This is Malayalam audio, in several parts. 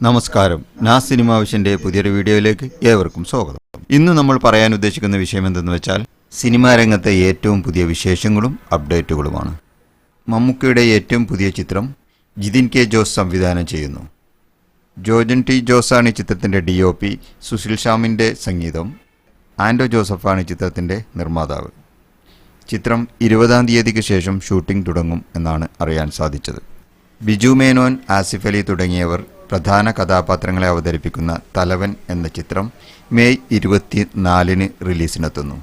നമസ്കാരം. നാ സിനിമ വിഷന്റെ പുതിയൊരു വീഡിയോയിലേക്ക് ഏവർക്കും സ്വാഗതം. ഇന്ന് നമ്മൾ പറയാൻ ഉദ്ദേശിക്കുന്ന വിഷയം എന്തെന്ന് വെച്ചാൽ സിനിമാ രംഗത്തെ ഏറ്റവും പുതിയ വിശേഷങ്ങളും അപ്ഡേറ്റുകളുമാണ്. മമ്മൂക്കയുടെ ഏറ്റവും പുതിയ ചിത്രം ജിതിൻ കെ ജോസ് സംവിധാനം ചെയ്യുന്നു. ജോജൻ ടി ജോസാണ് ഈ ചിത്രത്തിന്റെ ഡി ഒ പി സുശീൽ ഷാമിന്റെ സംഗീതം ആൻഡോ ജോസഫാണ് ചിത്രത്തിന്റെ നിർമ്മാതാവ്. ചിത്രം ഇരുപതാം തീയതിക്ക് ശേഷം ഷൂട്ടിംഗ് തുടങ്ങും എന്നാണ് അറിയാൻ സാധിച്ചത്. ബിജു മേനോൻ ആസിഫ് അലി തുടങ്ങിയവർ പ്രധാന കഥാപാത്രങ്ങളെ അവതരിപ്പിക്കുന്ന തലവൻ എന്ന ചിത്രം മെയ് ഇരുപത്തിനാലിന് റിലീസിനെത്തുന്നു.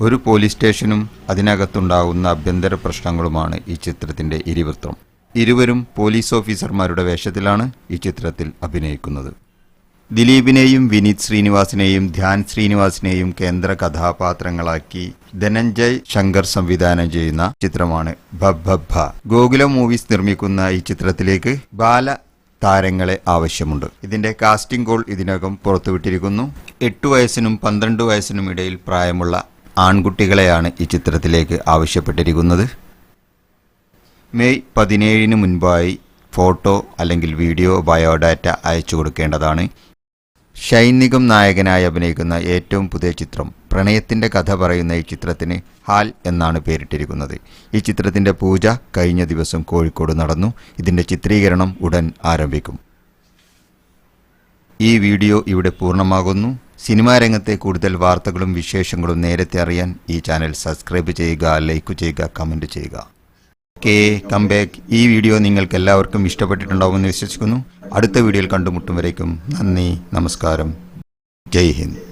ഒരു പോലീസ് സ്റ്റേഷനും അതിനകത്തുണ്ടാകുന്ന ആഭ്യന്തര പ്രശ്നങ്ങളുമാണ് ഈ ചിത്രത്തിന്റെ ഇരുവൃത്തം. ഇരുവരും പോലീസ് ഓഫീസർമാരുടെ വേഷത്തിലാണ് ഈ ചിത്രത്തിൽ അഭിനയിക്കുന്നത്. ദിലീപിനെയും വിനീത് ശ്രീനിവാസിനെയും ധ്യാൻ ശ്രീനിവാസിനെയും കേന്ദ്ര കഥാപാത്രങ്ങളാക്കി ധനഞ്ജയ് ശങ്കർ സംവിധാനം ചെയ്യുന്ന ചിത്രമാണ് ഭബ്ബ ഗോകുലം മൂവീസ് നിർമ്മിക്കുന്ന ഈ ചിത്രത്തിലേക്ക് ബാല താരങ്ങളെ ആവശ്യമുണ്ട്. ഇതിന്റെ കാസ്റ്റിംഗ് കോൾ ഇതിനകം പുറത്തുവിട്ടിരിക്കുന്നു. എട്ടു വയസ്സിനും പന്ത്രണ്ട് വയസ്സിനും ഇടയിൽ പ്രായമുള്ള ആൺകുട്ടികളെയാണ് ഈ ചിത്രത്തിലേക്ക് ആവശ്യപ്പെട്ടിരിക്കുന്നത്. മെയ് പതിനേഴിന് മുൻപായി ഫോട്ടോ അല്ലെങ്കിൽ വീഡിയോ ബയോഡാറ്റ അയച്ചു കൊടുക്കേണ്ടതാണ്. ഷൈനികം നായകനായി അഭിനയിക്കുന്ന ഏറ്റവും പുതിയ ചിത്രം പ്രണയത്തിന്റെ കഥ പറയുന്ന ഈ ചിത്രത്തിന് ഹാൽ എന്നാണ് പേരിട്ടിരിക്കുന്നത്. ഈ ചിത്രത്തിന്റെ പൂജ കഴിഞ്ഞ ദിവസം കോഴിക്കോട് നടന്നു. ഇതിന്റെ ചിത്രീകരണം ഉടൻ ആരംഭിക്കും. ഈ വീഡിയോ ഇവിടെ പൂർണമാകുന്നു. സിനിമാ രംഗത്തെ കൂടുതൽ വാർത്തകളും വിശേഷങ്ങളും നേരത്തെ അറിയാൻ ഈ ചാനൽ സബ്സ്ക്രൈബ് ചെയ്യുക ലൈക്ക് ചെയ്യുക കമന്റ് ചെയ്യുക. ഓക്കെ കം ബാക്ക് ഈ വീഡിയോ നിങ്ങൾക്ക് എല്ലാവർക്കും ഇഷ്ടപ്പെട്ടിട്ടുണ്ടാവുമെന്ന് വിശ്വസിക്കുന്നു. അടുത്ത വീഡിയോയിൽ കണ്ടുമുട്ടും വരേക്കും. നന്ദി നമസ്കാരം. ജയ് ഹിന്ദ്.